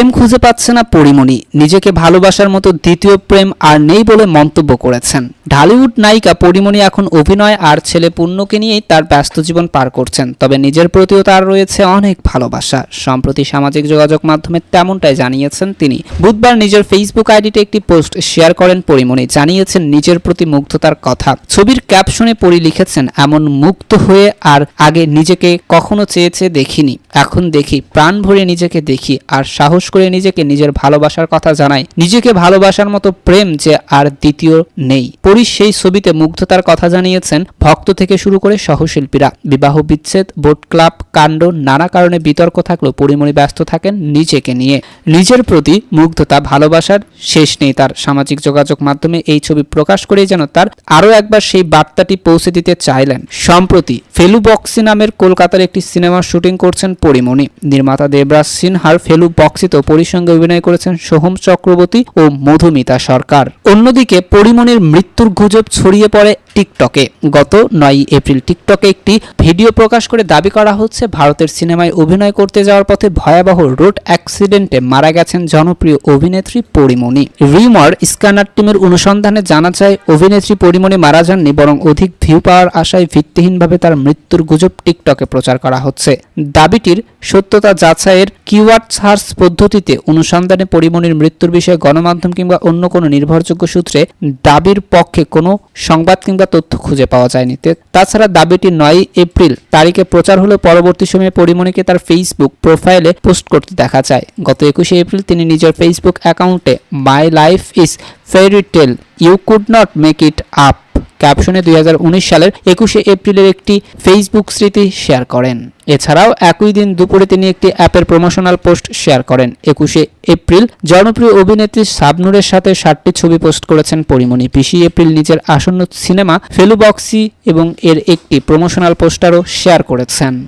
প্রেম খুঁজে পাচ্ছে না পরিমণি। নিজেকে ভালোবাসার মতো দ্বিতীয় প্রেম আর নেই বলে মন্তব্য করেছেন। ঢালিউড নায়িকা পরিমণি এখন অভিনয় আর ছেলে পুণ্যকে নিয়েই তার ব্যস্ত জীবন পার করছেন। তবে নিজের প্রতিও তার রয়েছে অনেক ভালোবাসা। সম্প্রতি সামাজিক যোগাযোগ মাধ্যমে তেমনটাই জানিয়েছেন তিনি। বুধবার নিজের ফেসবুক আইডিতে একটি পোস্ট শেয়ার করেন পরিমণি। জানিয়েছেন, নিজের প্রতি মুগ্ধতার কথা। ছবির ক্যাপশনে পরি লিখেছেন, এমন মুক্ত হয়ে আর আগে নিজেকে কখনো চেয়েছে দেখিনি। এখন দেখি, প্রাণ ভরে নিজেকে দেখি আর সাহস করে নিজেকে নিজের ভালোবাসার কথা জানাই। নিজেকে ভালোবাসার মতো প্রেম যে আর দ্বিতীয় নেই। পরি সেই ছবিতে মুগ্ধতার কথা জানিয়েছেন ভক্ত থেকে শুরু করে সহশিল্পীরা। বিবাহ বিচ্ছেদ, বোট ক্লাব, কাণ্ড, নানা কারণে বিতর্ক থাকলেও পরিমণি ব্যস্ত থাকেন নিজেকে নিয়ে। নিজের প্রতি মুগ্ধতা, ভালোবাসার শেষ নেই তার সামাজিক যোগাযোগ মাধ্যমে এই ছবি প্রকাশ করে যেন তার আরও একবার সেই বার্তাটি পৌঁছে দিতে চাইলেন। সম্প্রতি ফেলু বক্সি নামের কলকাতার একটি সিনেমার শুটিং করছেন পরিমণি। নির্মাতা দেবরাজ সিনহার ফেলু বক্সিত পরিসঙ্গে অভিনয় করেছেন সোহম চক্রবর্তী ও মধুমিতা সরকার। অন্যদিকে পরিমণির মৃত্যুর গুজব ছড়িয়ে পড়ে টিকটকে। গত নয় এপ্রিল টিকটকে একটি ভিডিও প্রকাশ করে দাবি করা হচ্ছে, ভারতের সিনেমায় অভিনয় করতে যাওয়ার পথে ভয়াবহ রোড অ্যাক্সিডেন্টে মারা গেছেন জনপ্রিয় অভিনেত্রী পরিমণি। রিমর স্ক্যানার টিমের অনুসন্ধানে জানা যায়, অভিনেত্রী পরিমণি মারা যাননি, বরং অধিক ভিউ পাওয়ার আশায় ভিত্তিহীনভাবে তার মৃত্যুর গুজব টিকটকে প্রচার করা হচ্ছে। দাবিটির সত্যতা যাচাইয়ের কিওয়ার্ড সার্চ পদ্ধতিতে অনুসন্ধানে পরিমণির মৃত্যুর বিষয়ে গণমাধ্যম কিংবা অন্য কোনো নির্ভরযোগ্য সূত্রে দাবির পক্ষে কোনো সংবাদ কিংবা তথ্য খুঁজে পাওয়া যায়নি। তাছাড়া দাবিটি নয় এপ্রিল তারিখে প্রচার হলে পরবর্তী সময়ে পরিমণিকে তার ফেসবুক প্রোফাইলে পোস্ট করতে দেখা যায়। গত একুশে এপ্রিল তিনি নিজের ফেসবুক অ্যাকাউন্টে my life is fairy tale you could not make it up ক্যাপশনে দুই হাজার উনিশ সালের একুশে এপ্রিলের একটি ফেসবুক স্মৃতি শেয়ার করেন। এছাড়াও একই দিন দুপুরে তিনি একটি অ্যাপের প্রমোশনাল পোস্ট শেয়ার করেন। একুশে এপ্রিল জনপ্রিয় অভিনেত্রী সাবনুরের সাথে ষাটটি ছবি পোস্ট করেছেন পরিমণি। বিশে এপ্রিল নিজের আসন্ন সিনেমা ফেলুবক্সি এবং এর একটি প্রমোশনাল পোস্টারও শেয়ার করেছেন।